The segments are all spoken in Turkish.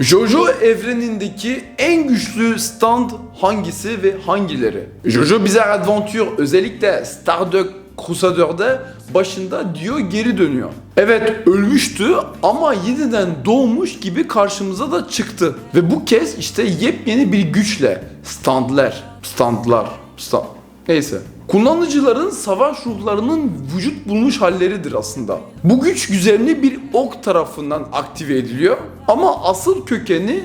Jojo evrenindeki en güçlü stand hangisi ve hangileri? Jojo Bizarre Adventure özellikle Stardew Crusader'de başında diyor geri dönüyor. Evet ölmüştü ama yeniden doğmuş gibi karşımıza da çıktı. Ve bu kez işte yepyeni bir güçle standler, standlar, stand... Neyse. Kullanıcıların savaş ruhlarının vücut bulmuş halleridir aslında. Bu güç güzelliği bir ok tarafından aktive ediliyor ama asıl kökeni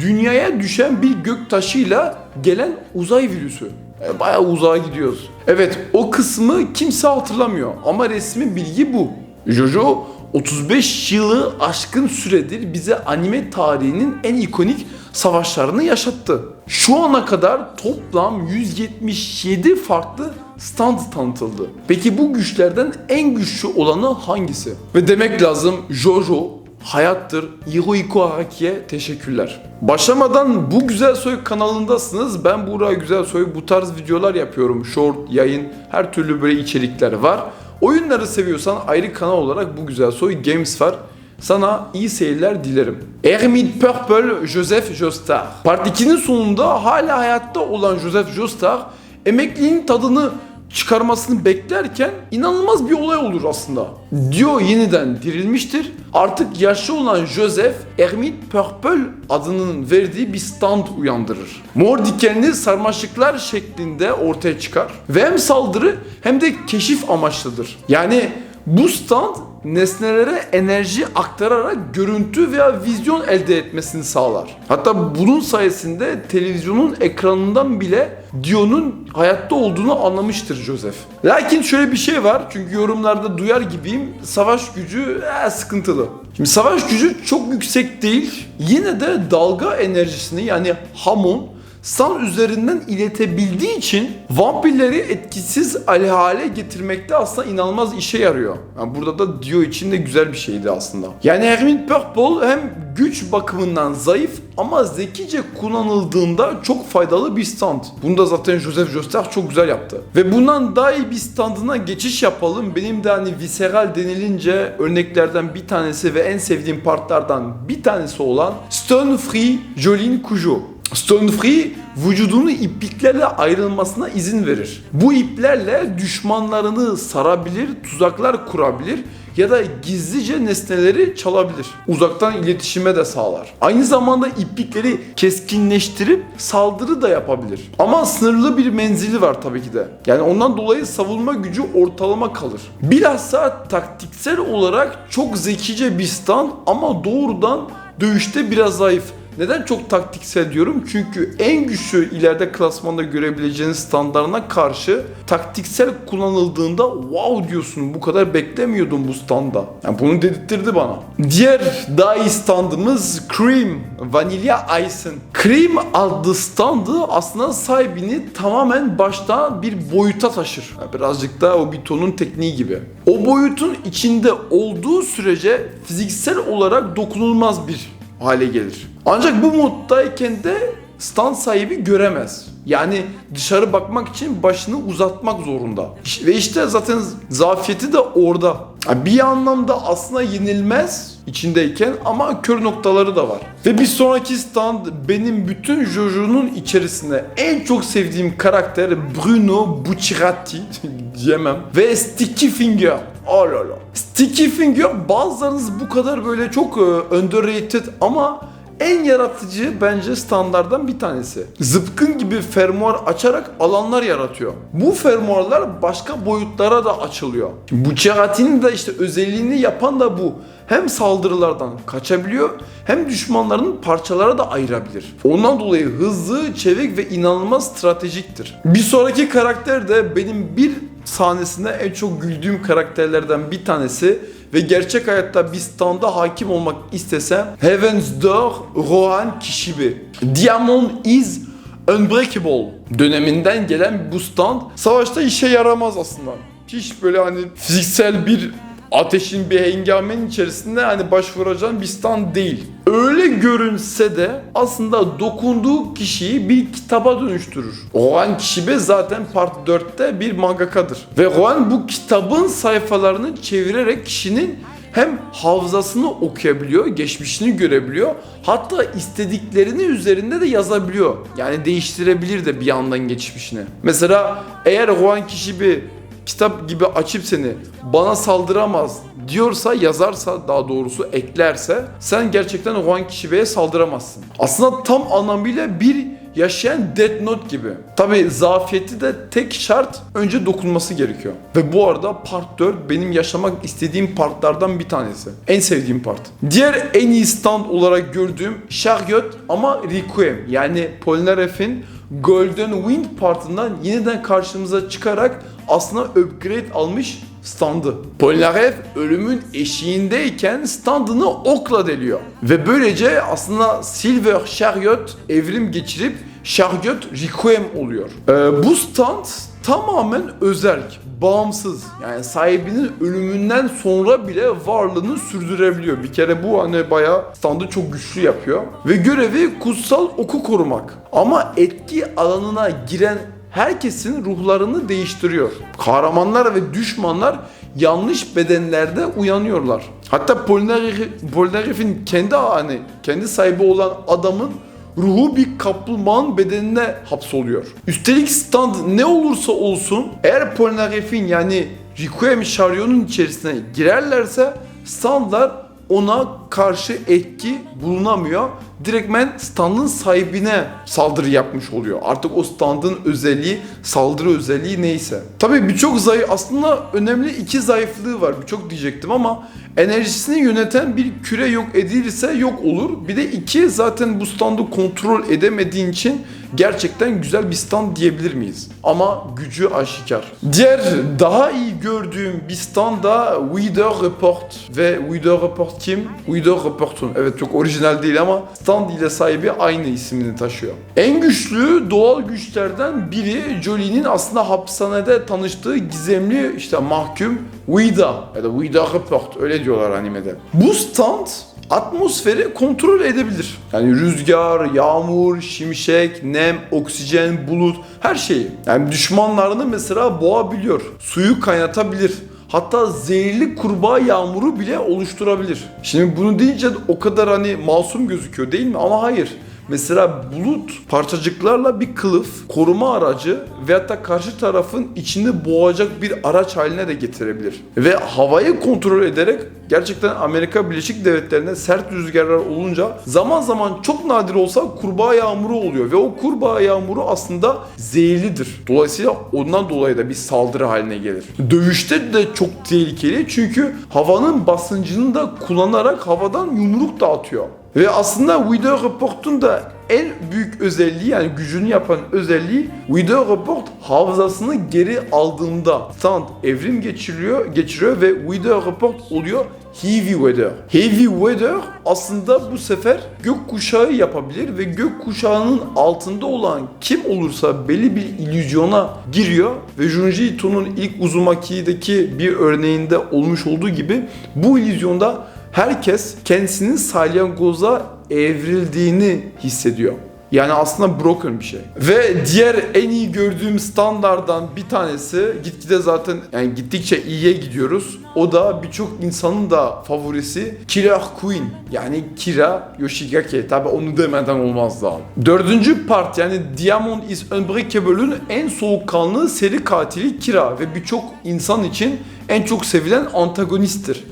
dünyaya düşen bir göktaşıyla gelen uzay virüsü. E, Bayağı uzağa gidiyoruz. Evet o kısmı kimse hatırlamıyor ama resmi bilgi bu. Jojo 35 yılı aşkın süredir bize anime tarihinin en ikonik savaşlarını yaşattı. Şu ana kadar toplam 177 farklı stand tanıtıldı. Peki bu güçlerden en güçlü olanı hangisi? Ve demek lazım Jojo hayattır. Hirohiko Araki'ye teşekkürler. Başlamadan bu Güzel Soy kanalındasınız. Ben Buğra Güzel Soy bu tarz videolar yapıyorum. Short, yayın, her türlü böyle içerikler var. Oyunları seviyorsan ayrı kanal olarak bu Güzel Soy Games var. Sana iyi seyirler dilerim. Hermit Purple Joseph Joestar. Part 2'nin sonunda hala hayatta olan Joseph Joestar emekliliğin tadını çıkarmasını beklerken inanılmaz bir olay olur aslında. Dio yeniden dirilmiştir. Artık yaşlı olan Joseph, Hermit Purple adının verdiği bir stand uyandırır. Mor dikenli sarmaşıklar şeklinde ortaya çıkar. Ve hem saldırı hem de keşif amaçlıdır. Yani bu stand nesnelere enerji aktararak görüntü veya vizyon elde etmesini sağlar. Hatta bunun sayesinde televizyonun ekranından bile Dio'nun hayatta olduğunu anlamıştır Joseph. Lakin şöyle bir şey var çünkü yorumlarda duyar gibiyim savaş gücü ee, sıkıntılı. Şimdi savaş gücü çok yüksek değil yine de dalga enerjisini yani hamon San üzerinden iletebildiği için vampirleri etkisiz hale getirmekte aslında inanılmaz işe yarıyor. Yani burada da Dio için de güzel bir şeydi aslında. Yani Hermit Purple hem güç bakımından zayıf ama zekice kullanıldığında çok faydalı bir stand. Bunu da zaten Joseph Joestar çok güzel yaptı. Ve bundan daha iyi bir standına geçiş yapalım. Benim de hani visceral denilince örneklerden bir tanesi ve en sevdiğim partlardan bir tanesi olan Stone Free Jolene Cujo. Stone Free vücudunu ipliklerle ayrılmasına izin verir. Bu iplerle düşmanlarını sarabilir, tuzaklar kurabilir ya da gizlice nesneleri çalabilir. Uzaktan iletişime de sağlar. Aynı zamanda iplikleri keskinleştirip saldırı da yapabilir. Ama sınırlı bir menzili var tabii ki de. Yani ondan dolayı savunma gücü ortalama kalır. Bilhassa taktiksel olarak çok zekice bir stand ama doğrudan dövüşte biraz zayıf. Neden çok taktiksel diyorum? Çünkü en güçlü ileride klasmanda görebileceğiniz standlarına karşı taktiksel kullanıldığında wow diyorsun bu kadar beklemiyordum bu standa. Yani bunu dedirtti bana. Diğer daha iyi standımız Cream Vanilla Ice'ın. Cream adlı standı aslında sahibini tamamen baştan bir boyuta taşır. Yani birazcık da o bir tonun tekniği gibi. O boyutun içinde olduğu sürece fiziksel olarak dokunulmaz bir hale gelir. Ancak bu moddayken de stand sahibi göremez. Yani dışarı bakmak için başını uzatmak zorunda. Ve işte zaten zafiyeti de orada. Bir anlamda aslında yenilmez içindeyken ama kör noktaları da var. Ve bir sonraki stand benim bütün Jojo'nun içerisinde en çok sevdiğim karakter Bruno Bucciarati diyemem. Ve Sticky Finger. La. Sticky Finger bazılarınız bu kadar böyle çok e, underrated ama en yaratıcı bence standlardan bir tanesi. Zıpkın gibi fermuar açarak alanlar yaratıyor. Bu fermuarlar başka boyutlara da açılıyor. Bu Bucciarati'nin de işte özelliğini yapan da bu. Hem saldırılardan kaçabiliyor hem düşmanlarının parçalara da ayırabilir. Ondan dolayı hızlı, çevik ve inanılmaz stratejiktir. Bir sonraki karakter de benim bir sahnesinde en çok güldüğüm karakterlerden bir tanesi ve gerçek hayatta bir standa hakim olmak istesem Heaven's Door Rohan Kishibe. Diamond is Unbreakable döneminden gelen bu stand savaşta işe yaramaz aslında. Hiç böyle hani fiziksel bir ateşin bir hengamenin içerisinde hani başvuracağın bir stand değil. Öyle görünse de aslında dokunduğu kişiyi bir kitaba dönüştürür. Rohan Kishibe zaten part 4'te bir mangakadır. Ve Rohan bu kitabın sayfalarını çevirerek kişinin hem hafızasını okuyabiliyor, geçmişini görebiliyor. Hatta istediklerini üzerinde de yazabiliyor. Yani değiştirebilir de bir yandan geçmişini. Mesela eğer Juan bir kitap gibi açıp seni bana saldıramaz diyorsa yazarsa daha doğrusu eklerse sen gerçekten Juan Kişibe'ye saldıramazsın. Aslında tam anlamıyla bir yaşayan Death Note gibi. Tabi zafiyeti de tek şart önce dokunması gerekiyor. Ve bu arada part 4 benim yaşamak istediğim partlardan bir tanesi. En sevdiğim part. Diğer en iyi stand olarak gördüğüm Chariot ama Requiem yani Polnareff'in Golden Wind partından yeniden karşımıza çıkarak aslında upgrade almış standı. Polnareff ölümün eşiğindeyken standını okla deliyor. Ve böylece aslında Silver Chariot evrim geçirip Chariot Requiem oluyor. Ee, bu stand tamamen özerk, bağımsız. Yani sahibinin ölümünden sonra bile varlığını sürdürebiliyor. Bir kere bu hani bayağı standı çok güçlü yapıyor. Ve görevi kutsal oku korumak. Ama etki alanına giren herkesin ruhlarını değiştiriyor. Kahramanlar ve düşmanlar yanlış bedenlerde uyanıyorlar. Hatta Polnareff- Polnareff'in kendi hani kendi sahibi olan adamın ruhu bir kaplumbağanın bedenine hapsoluyor. Üstelik stand ne olursa olsun eğer Polnareff'in yani Requiem Charion'un içerisine girerlerse standlar ona karşı etki bulunamıyor. Direktmen standın sahibine saldırı yapmış oluyor. Artık o standın özelliği, saldırı özelliği neyse. Tabii birçok zayıf aslında önemli iki zayıflığı var. Birçok diyecektim ama enerjisini yöneten bir küre yok edilirse yok olur. Bir de iki zaten bu standı kontrol edemediğin için gerçekten güzel bir stand diyebilir miyiz? Ama gücü aşikar. Diğer daha iyi gördüğüm bir stand da Wither Report ve Wither Report kim? Wither Report'un. Evet çok orijinal değil ama stand ile sahibi aynı ismini taşıyor. En güçlü doğal güçlerden biri Jolie'nin aslında hapishanede tanıştığı gizemli işte mahkum Ouida ya da Ouida Report öyle diyorlar animede. Bu stand atmosferi kontrol edebilir. Yani rüzgar, yağmur, şimşek, nem, oksijen, bulut her şeyi. Yani düşmanlarını mesela boğabiliyor. Suyu kaynatabilir. Hatta zehirli kurbağa yağmuru bile oluşturabilir. Şimdi bunu deyince o kadar hani masum gözüküyor değil mi? Ama hayır. Mesela bulut parçacıklarla bir kılıf, koruma aracı veyahut da karşı tarafın içini boğacak bir araç haline de getirebilir. Ve havayı kontrol ederek gerçekten Amerika Birleşik Devletleri'nde sert rüzgarlar olunca zaman zaman çok nadir olsa kurbağa yağmuru oluyor. Ve o kurbağa yağmuru aslında zehirlidir. Dolayısıyla ondan dolayı da bir saldırı haline gelir. Dövüşte de çok tehlikeli çünkü havanın basıncını da kullanarak havadan yumruk dağıtıyor. Ve aslında Video Report'un da en büyük özelliği yani gücünü yapan özelliği Video Report hafızasını geri aldığında stand evrim geçiriyor, geçiriyor ve Video Report oluyor Heavy Weather. Heavy Weather aslında bu sefer gök kuşağı yapabilir ve gök kuşağının altında olan kim olursa belli bir illüzyona giriyor ve Junji Ito'nun ilk Uzumaki'deki bir örneğinde olmuş olduğu gibi bu illüzyonda herkes kendisinin salyangoza evrildiğini hissediyor. Yani aslında broken bir şey. Ve diğer en iyi gördüğüm standlardan bir tanesi gitgide zaten yani gittikçe iyiye gidiyoruz. O da birçok insanın da favorisi Killer Queen. Yani Kira Yoshigake. Tabi onu demeden olmaz daha. Dördüncü part yani Diamond is Unbreakable'ın en soğukkanlı seri katili Kira ve birçok insan için en çok sevilen antagonisttir.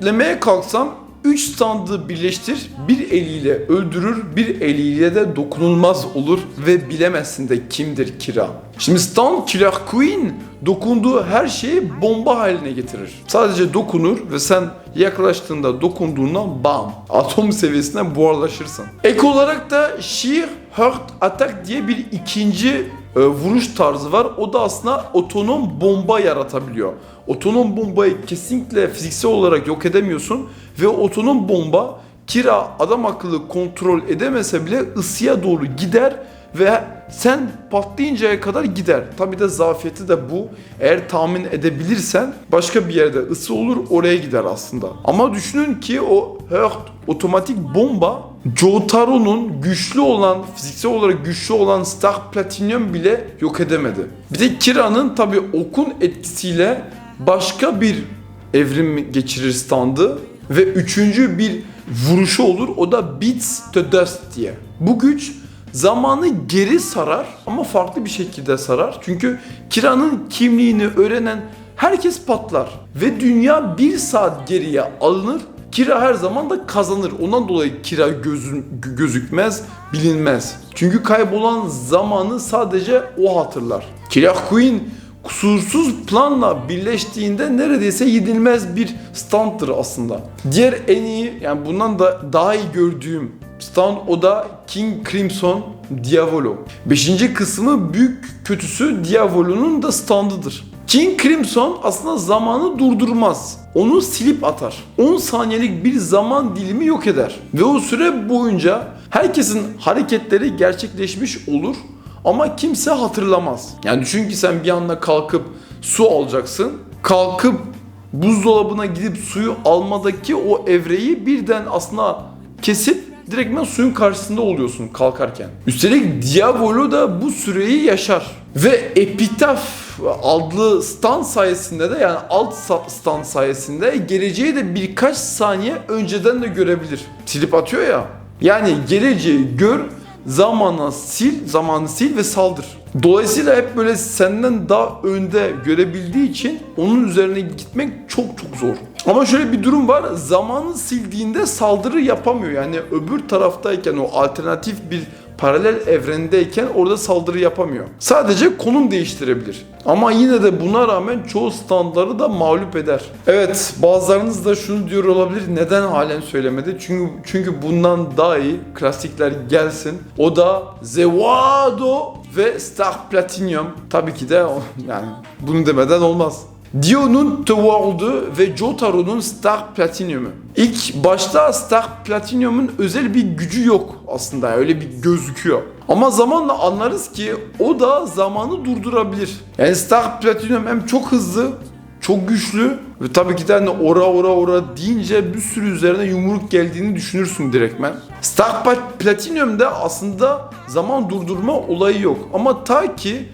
Özetlemeye kalksam 3 standı birleştir, bir eliyle öldürür, bir eliyle de dokunulmaz olur ve bilemezsin de kimdir Kira. Şimdi stand Killer Queen dokunduğu her şeyi bomba haline getirir. Sadece dokunur ve sen yaklaştığında dokunduğunda bam atom seviyesine buharlaşırsın. Ek olarak da Sheer Heart Attack diye bir ikinci e, vuruş tarzı var. O da aslında otonom bomba yaratabiliyor. Otonom bombayı kesinlikle fiziksel olarak yok edemiyorsun ve otonom bomba kira adam akıllı kontrol edemese bile ısıya doğru gider ve sen patlayıncaya kadar gider. Tabi de zafiyeti de bu. Eğer tahmin edebilirsen başka bir yerde ısı olur oraya gider aslında. Ama düşünün ki o Hurt otomatik bomba Jotaro'nun güçlü olan, fiziksel olarak güçlü olan Star Platinum bile yok edemedi. Bir de Kira'nın tabi okun etkisiyle başka bir evrim geçirir standı ve üçüncü bir vuruşu olur o da beats to dust diye. Bu güç zamanı geri sarar ama farklı bir şekilde sarar. Çünkü Kira'nın kimliğini öğrenen herkes patlar ve dünya bir saat geriye alınır. Kira her zaman da kazanır. Ondan dolayı Kira gözün, gözükmez, bilinmez. Çünkü kaybolan zamanı sadece o hatırlar. Kira Queen kusursuz planla birleştiğinde neredeyse yenilmez bir standdır aslında. Diğer en iyi yani bundan da daha iyi gördüğüm stand o da King Crimson Diavolo. Beşinci kısmı büyük kötüsü Diavolo'nun da standıdır. King Crimson aslında zamanı durdurmaz. Onu silip atar. 10 saniyelik bir zaman dilimi yok eder. Ve o süre boyunca herkesin hareketleri gerçekleşmiş olur ama kimse hatırlamaz. Yani düşün ki sen bir anda kalkıp su alacaksın. Kalkıp buzdolabına gidip suyu almadaki o evreyi birden aslında kesip direktmen suyun karşısında oluyorsun kalkarken. Üstelik Diavolo da bu süreyi yaşar. Ve Epitaph adlı stand sayesinde de yani alt stand sayesinde geleceği de birkaç saniye önceden de görebilir. Silip atıyor ya. Yani geleceği gör, zamana sil, zamanı sil ve saldır. Dolayısıyla hep böyle senden daha önde görebildiği için onun üzerine gitmek çok çok zor. Ama şöyle bir durum var. Zamanı sildiğinde saldırı yapamıyor. Yani öbür taraftayken o alternatif bir paralel evrendeyken orada saldırı yapamıyor. Sadece konum değiştirebilir. Ama yine de buna rağmen çoğu standları da mağlup eder. Evet bazılarınız da şunu diyor olabilir. Neden halen söylemedi? Çünkü çünkü bundan daha iyi klasikler gelsin. O da Zewado ve Star Platinum. Tabii ki de yani bunu demeden olmaz. Dio'nun The World'u ve Jotaro'nun Star Platinum'u. İlk başta Star Platinum'un özel bir gücü yok aslında öyle bir gözüküyor. Ama zamanla anlarız ki o da zamanı durdurabilir. Yani Star Platinum hem çok hızlı çok güçlü ve tabii ki de hani ora ora ora deyince bir sürü üzerine yumruk geldiğini düşünürsün direktmen. Star Platinum'da aslında zaman durdurma olayı yok ama ta ki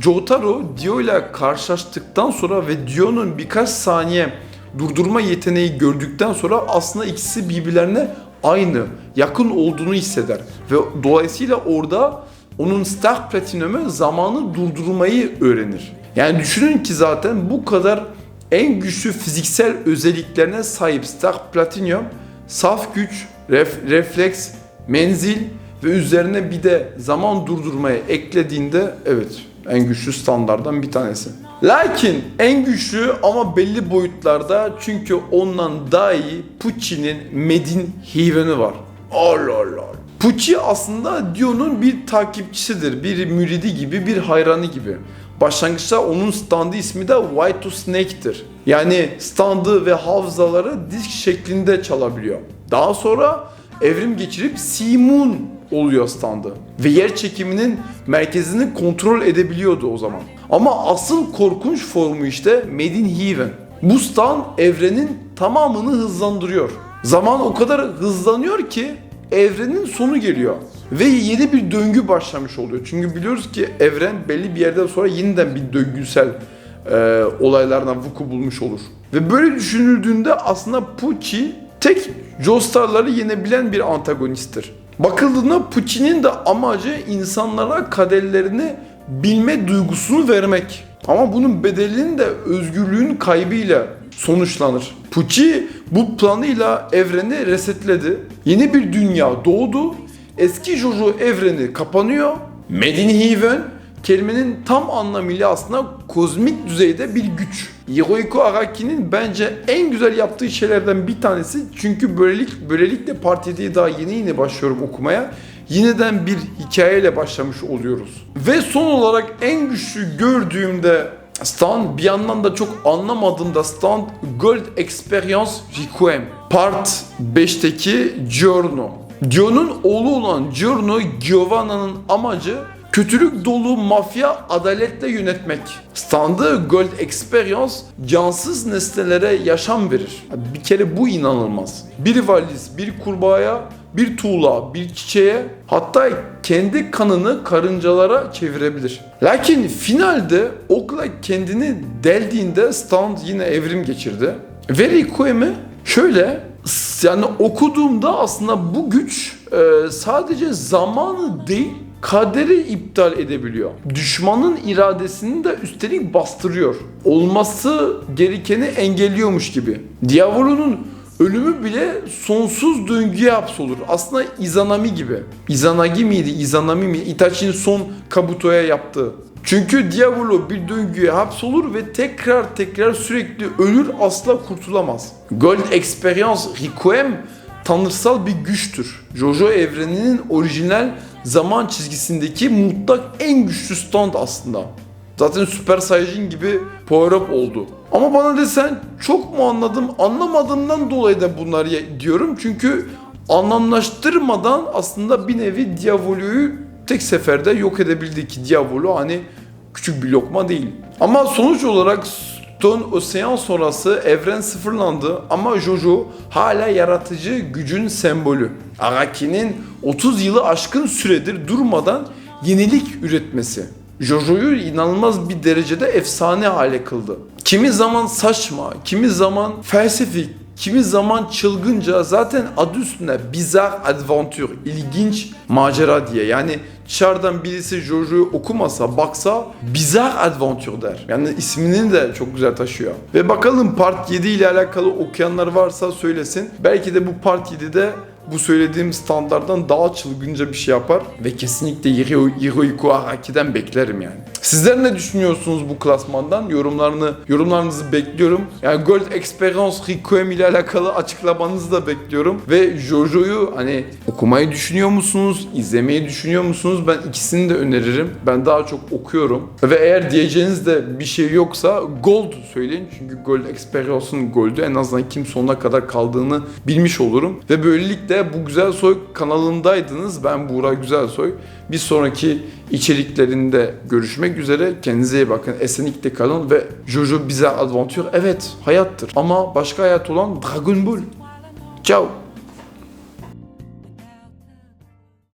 Jotaro Dio ile karşılaştıktan sonra ve Dio'nun birkaç saniye durdurma yeteneği gördükten sonra aslında ikisi birbirlerine aynı, yakın olduğunu hisseder. Ve dolayısıyla orada onun Star Platinum'u zamanı durdurmayı öğrenir. Yani düşünün ki zaten bu kadar en güçlü fiziksel özelliklerine sahip Star Platinum saf güç, ref, refleks, menzil ve üzerine bir de zaman durdurmaya eklediğinde evet en güçlü standlardan bir tanesi. Lakin en güçlü ama belli boyutlarda çünkü ondan daha iyi Pucci'nin Medin Heaven'ı var. Allah Allah. Pucci aslında Dio'nun bir takipçisidir, bir müridi gibi, bir hayranı gibi. Başlangıçta onun standı ismi de White to Snake'tir. Yani standı ve hafızaları disk şeklinde çalabiliyor. Daha sonra evrim geçirip Moon oluyor standı. Ve yer çekiminin merkezini kontrol edebiliyordu o zaman. Ama asıl korkunç formu işte Medin Heaven. Bu stand evrenin tamamını hızlandırıyor. Zaman o kadar hızlanıyor ki evrenin sonu geliyor. Ve yeni bir döngü başlamış oluyor. Çünkü biliyoruz ki evren belli bir yerden sonra yeniden bir döngüsel e, olaylardan vuku bulmuş olur. Ve böyle düşünüldüğünde aslında Pucci tek Joestar'ları yenebilen bir antagonisttir. Bakıldığında Pucci'nin de amacı insanlara kaderlerini bilme duygusunu vermek. Ama bunun bedelinin de özgürlüğün kaybıyla sonuçlanır. Pucci bu planıyla evreni resetledi. Yeni bir dünya doğdu. Eski Jojo evreni kapanıyor. Medin Heaven kelimenin tam anlamıyla aslında kozmik düzeyde bir güç. Hirohiko Araki'nin bence en güzel yaptığı şeylerden bir tanesi çünkü böylelik, böylelikle Part 7'ye daha yeni yeni başlıyorum okumaya. Yineden bir hikayeyle başlamış oluyoruz. Ve son olarak en güçlü gördüğümde stand bir yandan da çok anlamadığımda stand Gold Experience Requiem Part 5'teki Giorno. Dio'nun oğlu olan Giorno Giovanna'nın amacı kötülük dolu mafya adaletle yönetmek. Standı Gold Experience cansız nesnelere yaşam verir. Bir kere bu inanılmaz. Bir valiz, bir kurbağaya, bir tuğla, bir çiçeğe hatta kendi kanını karıncalara çevirebilir. Lakin finalde okla kendini deldiğinde Stand yine evrim geçirdi. Ve Requiem'i şöyle yani okuduğumda aslında bu güç e, sadece zamanı değil kaderi iptal edebiliyor. Düşmanın iradesini de üstelik bastırıyor. Olması gerekeni engelliyormuş gibi. Diavolo'nun ölümü bile sonsuz döngüye hapsolur. Aslında Izanami gibi. Izanagi miydi? Izanami mi? Itachi'nin son Kabuto'ya yaptığı. Çünkü Diavolo bir döngüye hapsolur ve tekrar tekrar sürekli ölür asla kurtulamaz. Gold Experience Requiem tanrısal bir güçtür. Jojo evreninin orijinal zaman çizgisindeki mutlak en güçlü stand aslında. Zaten Super Saiyajin gibi power up oldu. Ama bana desen çok mu anladım? Anlamadığımdan dolayı da bunları diyorum. Çünkü anlamlaştırmadan aslında bir nevi Diavolo'yu tek seferde yok edebildi ki Diavolo hani küçük bir lokma değil. Ama sonuç olarak Stone Ocean sonrası evren sıfırlandı ama Jojo hala yaratıcı gücün sembolü. Araki'nin 30 yılı aşkın süredir durmadan yenilik üretmesi. Jojo'yu inanılmaz bir derecede efsane hale kıldı. Kimi zaman saçma, kimi zaman felsefik, kimi zaman çılgınca zaten adı üstünde bizarre adventure, ilginç macera diye. Yani dışarıdan birisi Jojo'yu okumasa, baksa bizarre adventure der. Yani ismini de çok güzel taşıyor. Ve bakalım part 7 ile alakalı okuyanlar varsa söylesin. Belki de bu part 7'de bu söylediğim standarttan daha çılgınca bir şey yapar ve kesinlikle Hiro, Hirohiko Araki'den beklerim yani. Sizler ne düşünüyorsunuz bu klasmandan? Yorumlarını yorumlarınızı bekliyorum. Yani Gold Experience Requiem ile alakalı açıklamanızı da bekliyorum. Ve Jojo'yu hani okumayı düşünüyor musunuz? izlemeyi düşünüyor musunuz? Ben ikisini de öneririm. Ben daha çok okuyorum. Ve eğer diyeceğiniz de bir şey yoksa Gold söyleyin. Çünkü Gold Experience'ın Gold'ü en azından kim sonuna kadar kaldığını bilmiş olurum. Ve böylelikle bu Güzel Soy kanalındaydınız. Ben Buğra Güzelsoy. Bir sonraki içeriklerinde görüşmek üzere. Kendinize iyi bakın. Esenlikle kalın ve Jojo Bizarre Adventure evet hayattır. Ama başka hayat olan Dragon Ball. Ciao.